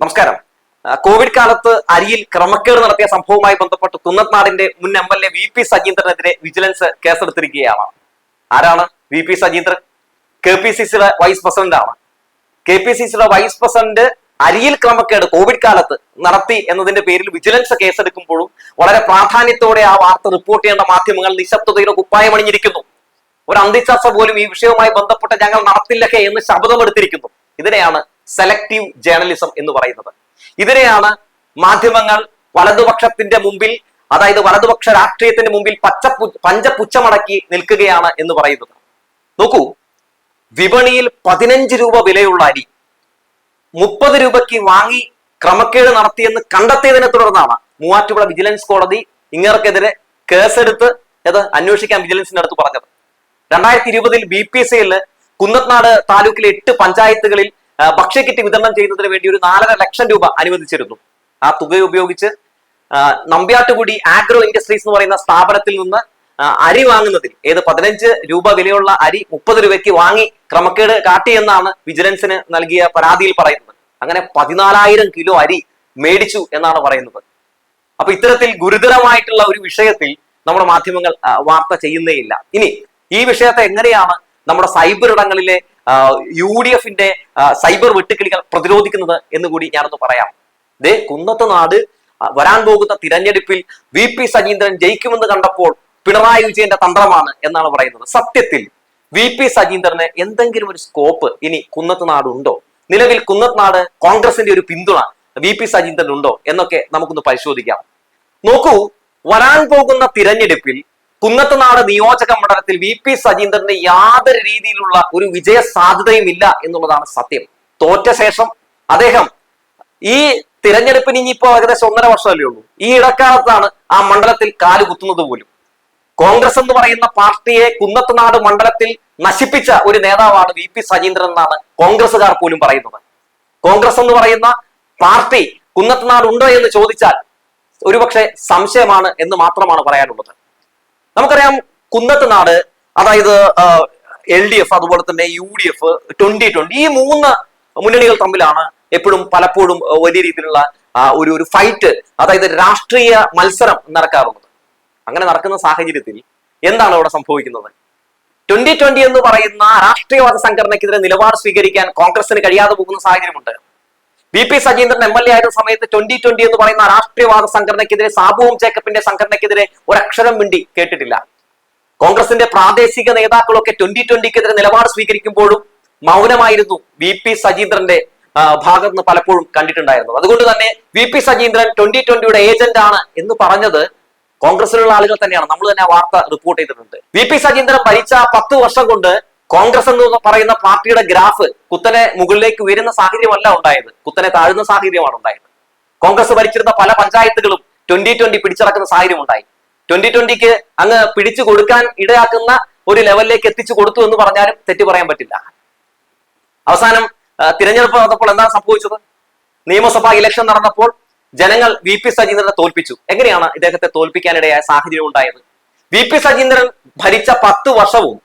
നമസ്കാരം. കോവിഡ് കാലത്ത് അരിയിൽ ക്രമക്കേട് നടത്തിയ സംഭവവുമായി ബന്ധപ്പെട്ട് കുന്നത്നാടിന്റെ മുൻ M L A V P സജീന്ദ്രനെതിരെ vigilance കേസെടുത്തിരിക്കുകയാണ്. ആരാണ് V P Sajeendran? K P C സിയുടെ വൈസ് പ്രസിഡന്റ് ആണ്. കെ പി സി സിയുടെ വൈസ് പ്രസിഡന്റ് അരിയിൽ ക്രമക്കേട് കോവിഡ് കാലത്ത് നടത്തി എന്നതിന്റെ പേരിൽ വിജിലൻസ് കേസെടുക്കുമ്പോഴും വളരെ പ്രാധാന്യത്തോടെ ആ വാർത്ത റിപ്പോർട്ട് ചെയ്യേണ്ട മാധ്യമങ്ങൾ നിശബ്ദതയുടെ കുപ്പായമണിഞ്ഞിരിക്കുന്നു. ഒരു അന്തിച്ചർച്ച പോലും ഈ വിഷയവുമായി ബന്ധപ്പെട്ട് ഞങ്ങൾ നടത്തില്ലക്കെ എന്ന് ശബ്ദമെടുത്തിരിക്കുന്നു ഇതിനെയാണ് സെലക്ടീവ് ജേർണലിസം എന്ന് പറയുന്നത്. ഇതിനെയാണ് മാധ്യമങ്ങൾ വലതുപക്ഷത്തിന്റെ മുമ്പിൽ അതായത് വലതുപക്ഷ രാഷ്ട്രീയത്തിന്റെ മുമ്പിൽ പച്ച പഞ്ചപുച്ഛമടക്കി നിൽക്കുകയാണ് എന്ന് പറയുന്നത്. നോക്കൂ വിപണിയിൽ പതിനഞ്ച് രൂപ വിലയുള്ള അരി മുപ്പത് രൂപയ്ക്ക് വാങ്ങി ക്രമക്കേട് നടത്തിയെന്ന് കണ്ടെത്തിയതിനെ തുടർന്നാണ് മൂവാറ്റുപുഴ വിജിലൻസ് കോടതി ഇങ്ങർക്കെതിരെ കേസെടുത്ത് ഇത് അന്വേഷിക്കാൻ വിജിലൻസിന്റെ അടുത്ത് പറഞ്ഞത്. രണ്ടായിരത്തി ഇരുപതിൽ ബി പി എസ് സിയിൽ കുന്നത്നാട് താലൂക്കിലെ എട്ട് പഞ്ചായത്തുകളിൽ ഭക്ഷ്യക്കിറ്റ് വിതരണം ചെയ്യുന്നതിന് വേണ്ടി ഒരു നാലര ലക്ഷം രൂപ അനുവദിച്ചിരുന്നു. ആ തുക ഉപയോഗിച്ച് നമ്പ്യാട്ടുകുടി ആഗ്രോ ഇൻഡസ്ട്രീസ് എന്ന് പറയുന്ന സ്ഥാപനത്തിൽ നിന്ന് അരി വാങ്ങുന്നതിൽ ഏത് പതിനഞ്ച് രൂപ വിലയുള്ള അരി മുപ്പത് രൂപയ്ക്ക് വാങ്ങി ക്രമക്കേട് കാട്ടിയെന്നാണ് വിജിലൻസിന് നൽകിയ പരാതിയിൽ പറയുന്നത്. അങ്ങനെ പതിനാലായിരം കിലോ അരി മേടിച്ചു എന്നാണ് പറയുന്നത്. അപ്പൊ ഇത്തരത്തിൽ ഗുരുതരമായിട്ടുള്ള ഒരു വിഷയത്തിൽ നമ്മുടെ മാധ്യമങ്ങൾ വാർത്ത ചെയ്യുന്നേയില്ല. ഇനി ഈ വിഷയത്തെ എങ്ങനെയാണ് നമ്മുടെ സൈബർ ഇടങ്ങളിലെ യു ഡി എഫിന്റെ സൈബർ വെട്ടുക്കിളികൾ പ്രതിരോധിക്കുന്നത് എന്ന് കൂടി ഞാനൊന്ന് പറയാം. ദേ കുന്നത്ത് നാട് വരാൻ പോകുന്ന തിരഞ്ഞെടുപ്പിൽ വി പി സജീന്ദ്രൻ ജയിക്കുമെന്ന് കണ്ടപ്പോൾ പിണറായി വിജയന്റെ തന്ത്രമാണ് എന്നാണ് പറയുന്നത്. സത്യത്തിൽ വി പി സജീന്ദ്രന് എന്തെങ്കിലും ഒരു സ്കോപ്പ് ഇനി കുന്നത്ത് നാട് ഉണ്ടോ? നിലവിൽ കുന്നത്ത് നാട് കോൺഗ്രസിന്റെ ഒരു പിന്തുണ വി പി സജീന്ദ്രൻ ഉണ്ടോ എന്നൊക്കെ നമുക്കൊന്ന് പരിശോധിക്കാം. നോക്കൂ വരാൻ പോകുന്ന തിരഞ്ഞെടുപ്പിൽ കുന്നത്തുനാട് നിയോജക മണ്ഡലത്തിൽ വി പി സജീന്ദ്രന് യാതൊരു രീതിയിലുള്ള ഒരു വിജയ സാധ്യതയും ഇല്ല എന്നുള്ളതാണ് സത്യം. തോറ്റ ശേഷം അദ്ദേഹം ഈ തിരഞ്ഞെടുപ്പിന് ഇനിയിപ്പോ ഏകദേശം ഒന്നര വർഷമല്ലേ ഉള്ളൂ. ഈ ഇടക്കാലത്താണ് ആ മണ്ഡലത്തിൽ കാൽ കുത്തുന്നത് പോലും. കോൺഗ്രസ് എന്ന് പറയുന്ന പാർട്ടിയെ കുന്നത്തുനാട് മണ്ഡലത്തിൽ നശിപ്പിച്ച ഒരു നേതാവാണ് വി പി സജീന്ദ്രൻ എന്നാണ് കോൺഗ്രസുകാർ പോലും പറയുന്നത്. കോൺഗ്രസ് എന്ന് പറയുന്ന പാർട്ടി കുന്നത്തുനാട് ഉണ്ടോ എന്ന് ചോദിച്ചാൽ ഒരുപക്ഷെ സംശയമാണ് എന്ന് മാത്രമാണ് പറയാനുള്ളത്. നമുക്കറിയാം കുന്നത്ത് നാട് അതായത് എൽ ഡി എഫ് അതുപോലെ തന്നെ U D F twenty twenty ഈ മൂന്ന് മുന്നണികൾ തമ്മിലാണ് എപ്പോഴും പലപ്പോഴും വലിയ രീതിയിലുള്ള ഒരു ഒരു ഫൈറ്റ് അതായത് രാഷ്ട്രീയ മത്സരം നടക്കാറുള്ളത്. അങ്ങനെ നടക്കുന്ന സാഹചര്യത്തിൽ എന്താണ് അവിടെ സംഭവിക്കുന്നത്? ട്വന്റി ട്വന്റി എന്ന് പറയുന്ന രാഷ്ട്രീയവാദ സംഘടനയ്ക്കെതിരെ നിലപാട് സ്വീകരിക്കാൻ കോൺഗ്രസിന് കഴിയാതെ പോകുന്ന സാഹചര്യമുണ്ട്. V P Sajeendran M L A ആയിരുന്ന സമയത്ത് ട്വന്റി ട്വന്റി എന്ന് പറയുന്ന രാഷ്ട്രീയവാദ സംഘടനയ്ക്കെതിരെ സാബുവും ജേക്കബിന്റെ സംഘടനയ്ക്കെതിരെ ഒരക്ഷരം മിണ്ടി കേട്ടിട്ടില്ല. കോൺഗ്രസിന്റെ പ്രാദേശിക നേതാക്കളൊക്കെ ട്വന്റി ട്വന്റിക്കെതിരെ നിലപാട് സ്വീകരിക്കുമ്പോഴും മൗനമായിരുന്നു വി പി സജീന്ദ്രന്റെ ഭാഗത്ത് നിന്ന് പലപ്പോഴും കണ്ടിട്ടുണ്ടായിരുന്നു അതുകൊണ്ട് തന്നെ വി പി സജീന്ദ്രൻ ട്വന്റി ട്വന്റിയുടെ ഏജന്റ് ആണ് എന്ന് പറഞ്ഞത് കോൺഗ്രസിലുള്ള ആളുകൾ തന്നെയാണ്. നമ്മൾ തന്നെ വാർത്ത റിപ്പോർട്ട് ചെയ്തിട്ടുണ്ട്. വി പി സജീന്ദ്രൻ ഭരിച്ച പത്ത് വർഷം കൊണ്ട് കോൺഗ്രസ് എന്ന് പറയുന്ന പാർട്ടിയുടെ ഗ്രാഫ് കുത്തനെ മുകളിലേക്ക് ഉയരുന്ന സാഹചര്യമല്ല ഉണ്ടായത്. കുത്തനെ താഴുന്ന സാഹചര്യമാണ് ഉണ്ടായത്. കോൺഗ്രസ് ഭരിച്ചിരുന്ന പല പഞ്ചായത്തുകളും ട്വന്റി ട്വന്റി പിടിച്ചടക്കുന്ന സാഹചര്യം ഉണ്ടായി. ട്വന്റി ട്വന്റിക്ക് അങ്ങ് പിടിച്ചു കൊടുക്കാൻ ഇടയാക്കുന്ന ഒരു ലെവലിലേക്ക് എത്തിച്ചു കൊടുത്തു എന്ന് പറഞ്ഞാലും തെറ്റു പറയാൻ പറ്റില്ല. അവസാനം തിരഞ്ഞെടുപ്പ് നടന്നപ്പോൾ എന്താണ് സംഭവിച്ചത്? നിയമസഭാ ഇലക്ഷൻ നടന്നപ്പോൾ ജനങ്ങൾ വി പി സജീന്ദ്രനെ തോൽപ്പിച്ചു. എങ്ങനെയാണ് ഇദ്ദേഹത്തെ തോൽപ്പിക്കാനിടയായ സാഹചര്യം ഉണ്ടായത്? വി പി സജീന്ദ്രൻ ഭരിച്ച പത്ത് വർഷവും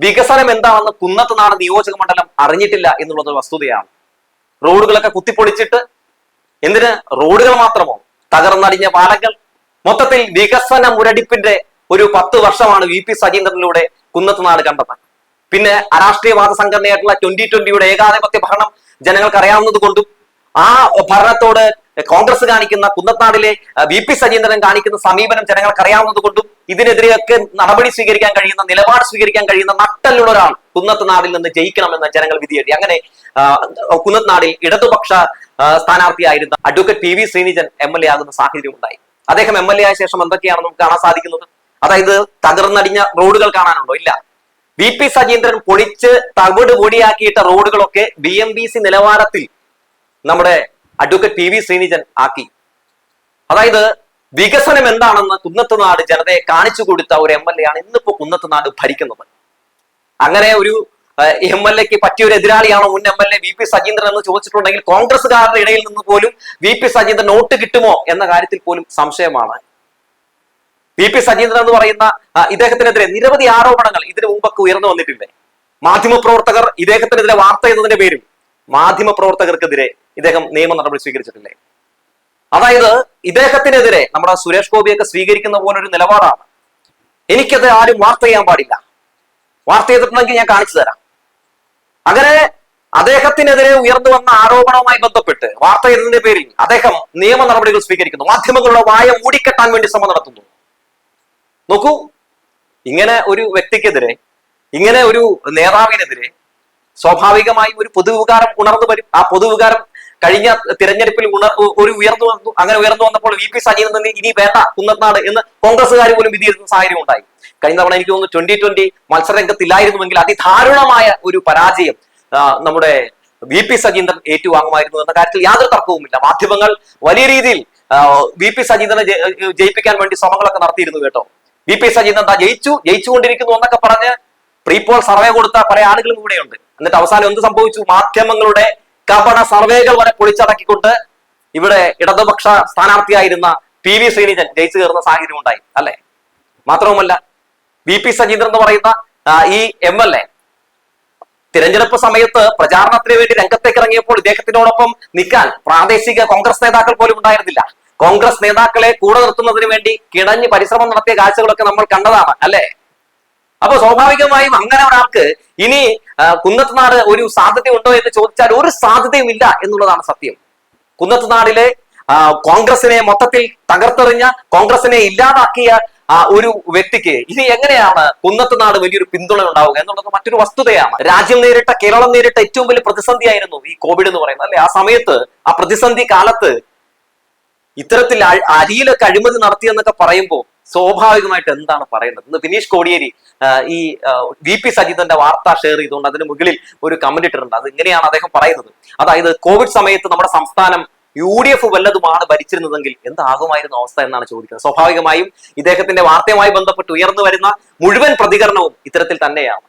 വികസനം എന്താണെന്ന് കുന്നത്ത് നാട് നിയോജക മണ്ഡലം അറിഞ്ഞിട്ടില്ല എന്നുള്ളത് വസ്തുതയാണ്. റോഡുകളൊക്കെ കുത്തിപ്പൊളിച്ചിട്ട് എന്തിന്? റോഡുകൾ മാത്രമോ? തകർന്നടിഞ്ഞ പാലങ്ങൾ. മൊത്തത്തിൽ വികസന മുരടിപ്പിന്റെ ഒരു പത്ത് വർഷമാണ് വി പി സജീന്ദ്രനിലൂടെ കുന്നത്തുനാട് കണ്ടത് പിന്നെ അരാഷ്ട്രീയവാദ സംഘടനയായിട്ടുള്ള ട്വന്റി ട്വന്റിയുടെ ഏകാധിപത്യ ഭരണം ജനങ്ങൾക്ക് അറിയാവുന്നത് കൊണ്ടും ആ ഭരണത്തോട് കോൺഗ്രസ് കാണിക്കുന്ന കുന്നത്താടിലെ വി പി സജീന്ദ്രൻ കാണിക്കുന്ന സമീപനം ജനങ്ങൾക്ക് അറിയാവുന്നത് കൊണ്ടും ഇതിനെതിരെയൊക്കെ നടപടി സ്വീകരിക്കാൻ കഴിയുന്ന നിലപാട് സ്വീകരിക്കാൻ കഴിയുന്ന നട്ടലുള്ള ഒരാൾ കുന്നത്ത് നാടിൽ നിന്ന് ജയിക്കണമെന്ന് ജനങ്ങൾ വിധിയേടി അങ്ങനെ കുന്നത്ത് നാടിൽ ഇടതുപക്ഷ സ്ഥാനാർത്ഥിയായിരുന്ന advocate P V Sreenijan M L A ആകുന്ന സാഹചര്യം ഉണ്ടായി അദ്ദേഹം എം എൽ എ ആയ ശേഷം എന്തൊക്കെയാണ് നമുക്ക് കാണാൻ സാധിക്കുന്നത്? അതായത് തകർന്നടിഞ്ഞ റോഡുകൾ കാണാനുണ്ടോ? ഇല്ല. വി പി സജീന്ദ്രൻ പൊളിച്ച് തവിട് പൊടിയാക്കിയിട്ട റോഡുകളൊക്കെ ബി എം ബി സി നിലവാരത്തിൽ നമ്മുടെ അഡ്വക്കേറ്റ് പി വി ശ്രീനിജൻ ആക്കി. അതായത് വികസനം എന്താണെന്ന് കുന്നത്തുനാട് ജനതയെ കാണിച്ചു കൊടുത്ത ഒരു എം എൽ എ ആണ് ഇന്നിപ്പോ കുന്നത്തുനാട് ഭരിക്കുന്നത്. അങ്ങനെ ഒരു എം എൽ എക്ക് പറ്റിയ ഒരു എതിരാളിയാണോ മുൻ M L A V P Sajeendran എന്ന് ചോദിച്ചിട്ടുണ്ടെങ്കിൽ കോൺഗ്രസുകാരുടെ ഇടയിൽ നിന്ന് പോലും വി പി സജീന്ദ്രൻ നോട്ട് കിട്ടുമോ എന്ന കാര്യത്തിൽ പോലും സംശയമാണ്. വി പി സജീന്ദ്രൻ എന്ന് പറയുന്ന ഇദ്ദേഹത്തിനെതിരെ നിരവധി ആരോപണങ്ങൾ ഇതിനു മുമ്പൊക്കെ ഉയർന്നു വന്നിട്ടില്ലേ മാധ്യമപ്രവർത്തകർ ഇദ്ദേഹത്തിനെതിരെ വാർത്ത എന്നതിന്റെ പേരിൽ മാധ്യമ പ്രവർത്തകർക്കെതിരെ ഇദ്ദേഹം നിയമ നടപടി സ്വീകരിച്ചിട്ടില്ലേ? അതായത് ഇദ്ദേഹത്തിനെതിരെ നമ്മുടെ സുരേഷ് ഗോപിയൊക്കെ സ്വീകരിക്കുന്ന പോലെ ഒരു നിലപാടാണ്. എനിക്കത് ആരും വാർത്ത ചെയ്യാൻ പാടില്ല. വാർത്ത ചെയ്തിട്ടുണ്ടെങ്കിൽ ഞാൻ കാണിച്ചു തരാം. അങ്ങനെ അദ്ദേഹത്തിനെതിരെ ഉയർന്നു വന്ന ആരോപണവുമായി ബന്ധപ്പെട്ട് വാർത്ത ചെയ്തതിന്റെ പേരിൽ അദ്ദേഹം നിയമ നടപടികൾ സ്വീകരിക്കുന്നു. മാധ്യമങ്ങളുടെ വായ മൂടിക്കെട്ടാൻ വേണ്ടി ശ്രമം നടത്തുന്നു. നോക്കൂ ഇങ്ങനെ ഒരു വ്യക്തിക്കെതിരെ ഇങ്ങനെ ഒരു നേതാവിനെതിരെ സ്വാഭാവികമായും ഒരു പൊതുവികാരം ഉണർന്നു വരും. ആ പൊതുവികാരം കഴിഞ്ഞ തിരഞ്ഞെടുപ്പിൽ ഒരു ഉയർന്നു വന്നു അങ്ങനെ ഉയർന്നു വന്നപ്പോൾ വി പി സജീവൻ ഇനി വേണ്ട കുന്നത്നാട് എന്ന് കോൺഗ്രസ്സുകാർ പോലും വിധിയിരുന്ന സാഹചര്യം ഉണ്ടായി. കഴിഞ്ഞ തവണ എനിക്ക് തോന്നുന്നു ട്വന്റി ട്വന്റി മത്സരരംഗത്തില്ലായിരുന്നുവെങ്കിൽ അതിദാരുണമായ ഒരു പരാജയം നമ്മുടെ വി പി സജീന്ദ്രൻ ഏറ്റുവാങ്ങുമായിരുന്നു എന്ന കാര്യത്തിൽ യാതൊരു തർക്കവുമില്ല. മാധ്യമങ്ങൾ വലിയ രീതിയിൽ വി പി സജീന്ദ്രനെ ജയിപ്പിക്കാൻ വേണ്ടി ശ്രമങ്ങളൊക്കെ നടത്തിയിരുന്നു കേട്ടോ. വി പി സജീന്ദ്രൻ എന്താ ജയിച്ചു ജയിച്ചുകൊണ്ടിരിക്കുന്നു എന്നൊക്കെ പറഞ്ഞ് പ്രീപോൾ സർവേ കൊടുത്ത പല ആളുകളും കൂടെയുണ്ട് എന്നിട്ട് അവസാനം എന്ത് സംഭവിച്ചു? മാധ്യമങ്ങളുടെ കപട സർവേകൾ വരെ പൊളിച്ചടക്കിക്കൊണ്ട് ഇവിടെ ഇടതുപക്ഷ സ്ഥാനാർത്ഥിയായിരുന്ന പി വി ശ്രീനിധൻ ജയിച്ചു കയറുന്ന സാഹചര്യം ഉണ്ടായി അല്ലെ? മാത്രവുമല്ല വി പി സജീന്ദ്രൻ എന്ന് പറയുന്ന ഈ എം എൽ എ തിരഞ്ഞെടുപ്പ് സമയത്ത് പ്രചാരണത്തിന് വേണ്ടി രംഗത്തേക്ക് ഇറങ്ങിയപ്പോൾ ഇദ്ദേഹത്തിനോടൊപ്പം നിൽക്കാൻ പ്രാദേശിക കോൺഗ്രസ് നേതാക്കൾ പോലും ഉണ്ടായിരുന്നില്ല. കോൺഗ്രസ് നേതാക്കളെ കൂടെ നിർത്തുന്നതിന് വേണ്ടി കിടഞ്ഞ് പരിശ്രമം നടത്തിയ കാഴ്ചകളൊക്കെ നമ്മൾ കണ്ടതാണ് അല്ലെ? അപ്പൊ സ്വാഭാവികമായും അങ്ങനെ ഒരാൾക്ക് ഇനി കുന്നത്തുനാട് ഒരു സാധ്യതയുണ്ടോ എന്ന് ചോദിച്ചാൽ ഒരു സാധ്യതയും ഇല്ല എന്നുള്ളതാണ് സത്യം. കുന്നത്തുനാടിലെ കോൺഗ്രസിനെ മൊത്തത്തിൽ തകർത്തെറിഞ്ഞ കോൺഗ്രസിനെ ഇല്ലാതാക്കിയ ഒരു വ്യക്തിക്ക് ഇനി എങ്ങനെയാണ് കുന്നത്തുനാട് വലിയൊരു പിന്തുണ ഉണ്ടാവുക എന്നുള്ളത് മറ്റൊരു വസ്തുതയാണ്. രാജ്യം നേരിട്ട കേരളം നേരിട്ട ഏറ്റവും വലിയ പ്രതിസന്ധിയായിരുന്നു ഈ കോവിഡ് എന്ന് പറയുന്നത് അല്ലെ? ആ സമയത്ത് ആ പ്രതിസന്ധി കാലത്ത് ഇത്തരത്തിൽ അരിയിലൊക്കെ അഴിമതി നടത്തിയെന്നൊക്കെ പറയുമ്പോൾ സ്വാഭാവികമായിട്ട് എന്താണ് പറയുന്നത്? ഇന്ന് ബിനീഷ് കോടിയേരി ഈ വി പി സജിതന്റെ വാർത്ത ഷെയർ ചെയ്തുകൊണ്ട് അതിന് മുകളിൽ ഒരു കമന്റ് ഇട്ടിട്ടുണ്ട്. അത് ഇങ്ങനെയാണ് അദ്ദേഹം പറയുന്നത്. അതായത് കോവിഡ് സമയത്ത് നമ്മുടെ സംസ്ഥാനം യു ഡി എഫ് വല്ലതുമാണ് ഭരിച്ചിരുന്നതെങ്കിൽ എന്താകുമായിരുന്നു അവസ്ഥ എന്നാണ് ചോദിക്കുന്നത്. സ്വാഭാവികമായും ഇദ്ദേഹത്തിന്റെ വാർത്തയുമായി ബന്ധപ്പെട്ട് ഉയർന്നു വരുന്ന മുഴുവൻ പ്രതികരണവും ഇത്തരത്തിൽ തന്നെയാണ്.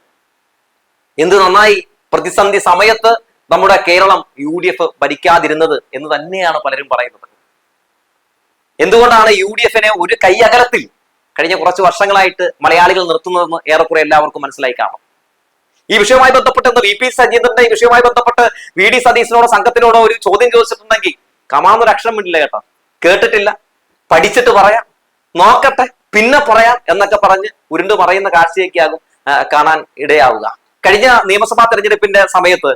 എന്ത് നന്നായി പ്രതിസന്ധി സമയത്ത് നമ്മുടെ കേരളം യു ഡി എഫ് ഭരിക്കാതിരുന്നത് എന്ന് തന്നെയാണ് പലരും പറയുന്നത്. എന്തുകൊണ്ടാണ് യു ഡി എഫിനെ ഒരു കൈയകലത്തിൽ കഴിഞ്ഞ കുറച്ച് വർഷങ്ങളായിട്ട് മലയാളികൾ നിർത്തുന്നതെന്ന് ഏറെക്കുറെ എല്ലാവർക്കും മനസ്സിലായി കാണും. ഈ വിഷയവുമായി ബന്ധപ്പെട്ട് ഇന്ന് വി പി സജീന്ദ്രന്റെ ഈ വിഷയവുമായി ബന്ധപ്പെട്ട് വി ഡി സതീശനോടോ സംഘത്തിനോടോ ഒരു ചോദ്യം ചോദിച്ചിട്ടുണ്ടെങ്കിൽ കമാന്നൊരു അക്ഷരം ഇല്ല കേട്ടോ. കേട്ടിട്ടില്ല. പഠിച്ചിട്ട് പറയാം. നോക്കട്ടെ. പിന്നെ പറയാം എന്നൊക്കെ പറഞ്ഞ് ഉരുണ്ട് പറയുന്ന കാഴ്ചയൊക്കെയാകും കാണാൻ ഇടയാവുക. കഴിഞ്ഞ നിയമസഭാ തെരഞ്ഞെടുപ്പിന്റെ സമയത്ത്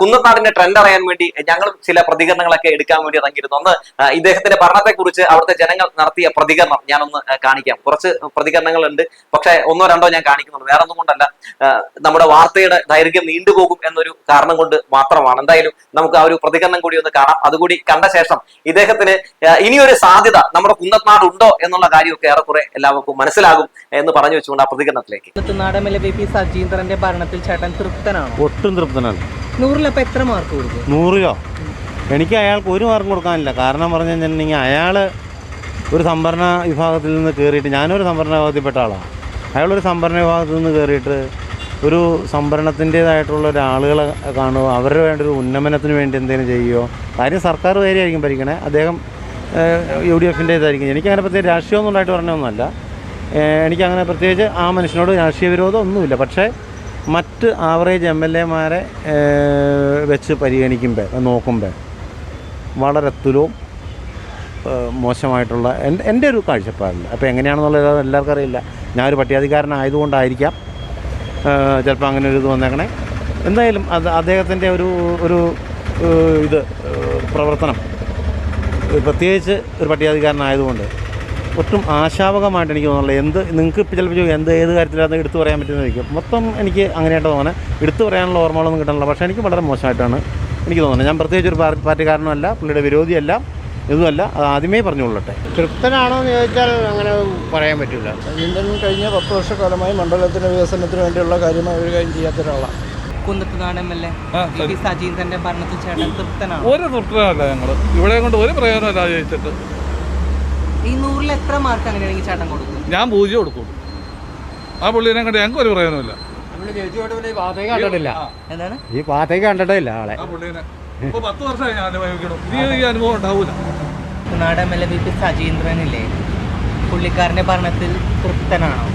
കുന്നത്താടിന്റെ ട്രെൻഡ് അറിയാൻ വേണ്ടി ഞങ്ങൾ ചില പ്രതികരണങ്ങളൊക്കെ എടുക്കാൻ വേണ്ടി ഇറങ്ങിയിരുന്നു. അന്ന് ഇദ്ദേഹത്തിന്റെ ഭരണത്തെക്കുറിച്ച് അവിടുത്തെ ജനങ്ങൾ നടത്തിയ പ്രതികരണം ഞാനൊന്ന് കാണിക്കാം. കുറച്ച് പ്രതികരണങ്ങളുണ്ട്. പക്ഷെ ഒന്നോ രണ്ടോ ഞാൻ കാണിക്കുന്നുണ്ട് വേറെ ഒന്നും കൊണ്ടല്ല നമ്മുടെ വാർത്തയുടെ ദൈർഘ്യം നീണ്ടുപോകും എന്നൊരു കാരണം കൊണ്ട് മാത്രമാണ്. എന്തായാലും നമുക്ക് ആ ഒരു പ്രതികരണം കൂടി ഒന്ന് കാണാം. അതുകൂടി കണ്ട ശേഷം ഇദ്ദേഹത്തിന് ഇനിയൊരു സാധ്യത നമ്മുടെ കുന്നത്നാട് ഉണ്ടോ എന്നുള്ള കാര്യമൊക്കെ ഏറെക്കുറെ എല്ലാവർക്കും മനസ്സിലാകും എന്ന് പറഞ്ഞു വെച്ചുകൊണ്ട് ആ പ്രതികരണത്തിലേക്ക്. സജീന്ദ്രന്റെ ഭരണത്തിൽ ചേട്ടൻ തൃപ്തനാണോ? ഒട്ടും തൃപ്തനാണ് നൂറിലപ്പോ എത്ര മാർക്ക് കൊടുക്കും? നൂറിലോ? എനിക്ക് അയാൾക്ക് ഒരു മാർക്കും കൊടുക്കാനില്ല. കാരണം പറഞ്ഞു കഴിഞ്ഞിട്ടുണ്ടെങ്കിൽ അയാൾ ഒരു സംഭരണ വിഭാഗത്തിൽ നിന്ന് കയറിയിട്ട് ഞാനൊരു സംഭരണ വിഭാഗത്തിൽപ്പെട്ട ആളാണ് അയാളൊരു സംഭരണ വിഭാഗത്തിൽ നിന്ന് കയറിയിട്ട് ഒരു സംഭരണത്തിന്റേതായിട്ടുള്ള ഒരാളുകളെ കാണുമോ അവരുടെ വേണ്ട ഒരു ഉന്നമനത്തിന് വേണ്ടി എന്തെങ്കിലും ചെയ്യുമോ കാര്യം സർക്കാർ കാര്യമായിരിക്കും ഭരിക്കണേ. അദ്ദേഹം യു ഡി എഫിന്റെ ഇതായിരിക്കും. എനിക്കങ്ങനെ പ്രത്യേകിച്ച് രാഷ്ട്രീയമൊന്നും ഉണ്ടായിട്ട് പറഞ്ഞൊന്നുമല്ല. എനിക്കങ്ങനെ പ്രത്യേകിച്ച് ആ മനുഷ്യനോട് രാഷ്ട്രീയ വിരോധം ഒന്നുമില്ല പക്ഷേ മറ്റ് ആവറേജ് എം എൽ എമാരെ വെച്ച് പരിഗണിക്കുമ്പോൾ നോക്കുമ്പോൾ വളരെ തുലവും മോശമായിട്ടുള്ള എന്റെ എന്റെ ഒരു കാഴ്ചപ്പാടിൽ അപ്പോൾ എങ്ങനെയാണെന്നുള്ളത് എല്ലാവർക്കും അറിയില്ല. ഞാനൊരു പട്ടികാധികാരനായതുകൊണ്ടായിരിക്കാം ചിലപ്പോൾ അങ്ങനെ ഒരു ഇത് വന്നേക്കണേ. എന്തായാലും അത് അദ്ദേഹത്തിന്റെ ഒരു ഒരു ഇത് പ്രവർത്തനം പ്രത്യേകിച്ച് ഒരു പട്ടികാധികാരനായതുകൊണ്ട് ഒട്ടും ആശാവകമായിട്ട് എനിക്ക് തോന്നുന്നില്ല എന്ത് നിങ്ങൾക്ക് ഇപ്പോൾ ചിലപ്പോൾ ചോദിക്കും എന്ത് ഏത് കാര്യത്തിലാണ് എടുത്തു പറയാൻ പറ്റുന്നതായിരിക്കും മൊത്തം എനിക്ക് അങ്ങനെയായിട്ട് തോന്നുന്നത് എടുത്തു പറയാനുള്ള ഓർമ്മകളൊന്നും കിട്ടാനില്ല. പക്ഷേ എനിക്ക് വളരെ മോശമായിട്ടാണ് എനിക്ക് തോന്നുന്നത്. ഞാൻ പ്രത്യേകിച്ച് ഒരു പാർട്ടി പാർട്ടിക്കാരനുമല്ല പുള്ളിയുടെ വിരോധിയല്ല ഇതുമല്ല. അത് ആദ്യമേ പറഞ്ഞുകൊള്ളട്ടെ. തൃപ്തനാണോ എന്ന് ചോദിച്ചാൽ അങ്ങനെ പറയാൻ പറ്റില്ല ഇന്ത്യൻ കഴിഞ്ഞ പത്ത് വർഷക്കാലമായി മണ്ഡലത്തിന്റെ വികസനത്തിന് വേണ്ടിയുള്ള കാര്യമായി ഒരു കാര്യം ചെയ്യാത്ത ഒരാളാണ് കുന്നത്തുനാട് എം എൽ എ. വി ഭരണത്തിൽ ചേട്ടൻ തൃപ്തനാണോ? ഒരു തൃപ്തനല്ല ഞങ്ങൾ ഇവിടെ കൊണ്ട് ഒരു പ്രയോജനമല്ല ജയിച്ചിട്ട്. ഈ നൂറിൽ എത്ര മാർക്ക് അങ്ങനെയാണെങ്കിൽ ചേട്ടൻ കൊടുക്കും ഞാൻ പൂജ്യം കൊടുക്കും. ആ പുള്ളിനെ കണ്ട് ഞങ്ങൾക്ക് ഒരു പ്രയോജനമില്ല എന്താണ്? ഈ പാത്തേക്ക് കണ്ടിട്ടില്ല ആളെ. ആ പുള്ളിനെ. ഇപ്പൊ പത്ത് വർഷമായി ഞാൻ അനുഭവിക്കണം ഇനി ഈ അനുഭവം ഉണ്ടാവൂല. സജീന്ദ്രനില്ലേ പുള്ളിക്കാരന്റെ ഭരണത്തിൽ തൃപ്തനാണോ?